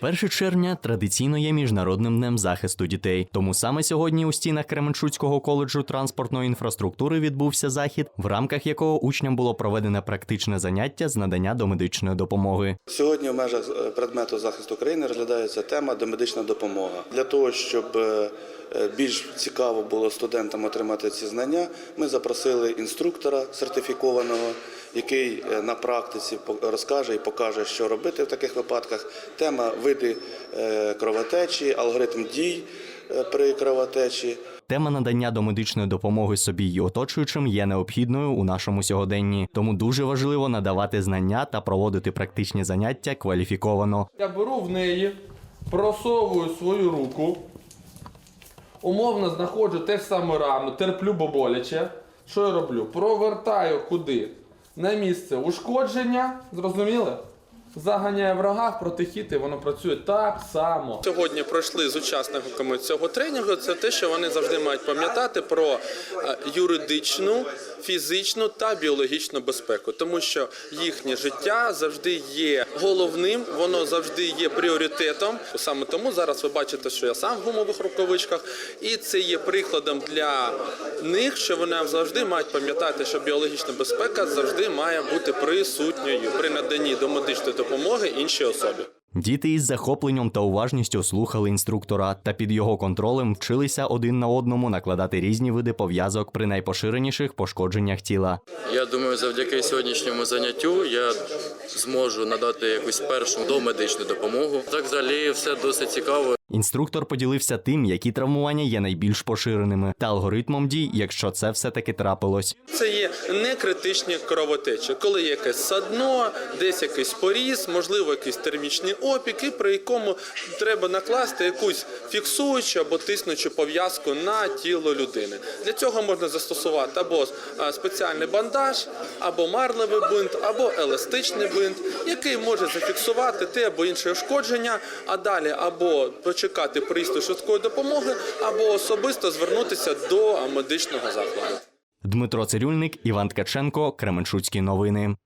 1 червня традиційно є міжнародним днем захисту дітей. Тому саме сьогодні у стінах Кременчуцького коледжу транспортної інфраструктури відбувся захід, в рамках якого учням було проведене практичне заняття з надання домедичної допомоги. Сьогодні в межах е, предмету захисту країни розглядається тема домедична допомога. Для того, щоб е, е, більш цікаво було студентам отримати ці знання, ми запросили інструктора сертифікованого, який на практиці розкаже і покаже, що робити в таких випадках. Тема види е, кровотечі, алгоритм дій е, при кровотечі. Тема надання домедичної допомоги собі й оточуючим є необхідною у нашому сьогоденні, тому дуже важливо надавати знання та проводити практичні заняття кваліфіковано. Я беру в неї, просовую свою руку, умовно знаходжу те ж саме рану, терплю бо боляче. Що я роблю? Провертаю куди? На місце ушкодження, зрозуміли? Заганяю врага в протихід і воно працює так само. Сьогодні пройшли з учасниками цього тренінгу. Це те, що вони завжди мають пам'ятати про е, юридичну, фізичну та біологічну безпеку, тому що їхнє життя завжди є головним, воно завжди є пріоритетом. Саме тому зараз ви бачите, що я сам в гумових рукавичках, і це є прикладом для них, що вони завжди мають пам'ятати, що біологічна безпека завжди має бути присутньою при наданні домедичної допомоги іншій особі. Діти із захопленням та уважністю слухали інструктора та під його контролем вчилися один на одному накладати різні види пов'язок при найпоширеніших пошкодженнях тіла. Я думаю, завдяки сьогоднішньому заняттю я зможу надати якусь першу домедичну допомогу. Так взагалі все досить цікаво. Інструктор поділився тим, які травмування є найбільш поширеними, та алгоритмом дій, якщо це все таки трапилось. Це є некритичні кровотечі, коли є якесь садно, десь якийсь поріз, можливо, якийсь термічний опік, і при якому треба накласти якусь фіксуючу або тиснучу пов'язку на тіло людини. Для цього можна застосувати або спеціальний бандаж, або марлевий бинт, або еластичний бинт, який може зафіксувати те або інше ушкодження, а далі або почекати приїзду швидкої допомоги, або особисто звернутися до медичного закладу. Дмитро Цирюльник, Іван Ткаченко, Кременчуцькі новини.